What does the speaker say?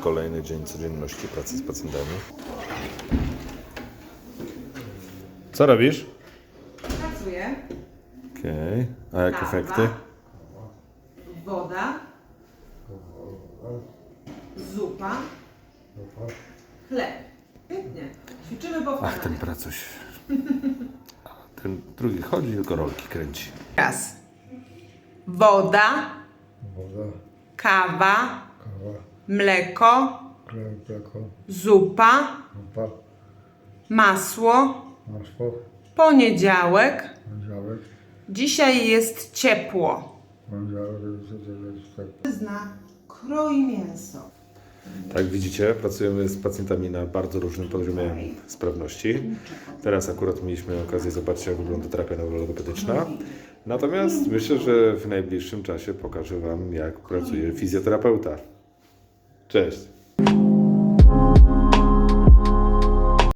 Kolejny dzień codzienności pracy z pacjentami. Co robisz? Pracuję. Okej. A jak Kawa. efekty? Woda. Zupa. Chleb. Świetnie. Ćwiczymy Ach, ten pracuś. A Ten drugi chodzi, tylko rolki kręci. Raz. Woda. Woda, Kawa. kawa, Mleko. mleko, Zupa. zupa, Masło. masło, Poniedziałek. poniedziałek, Dzisiaj jest ciepło. poniedziałek. Zna kroi mięso. Tak widzicie, pracujemy z pacjentami na bardzo różnym poziomie sprawności. Teraz akurat mieliśmy okazję zobaczyć, jak wygląda terapia neurologopedyczna. Natomiast myślę, że w najbliższym czasie pokażę Wam, jak pracuje fizjoterapeuta. Cześć!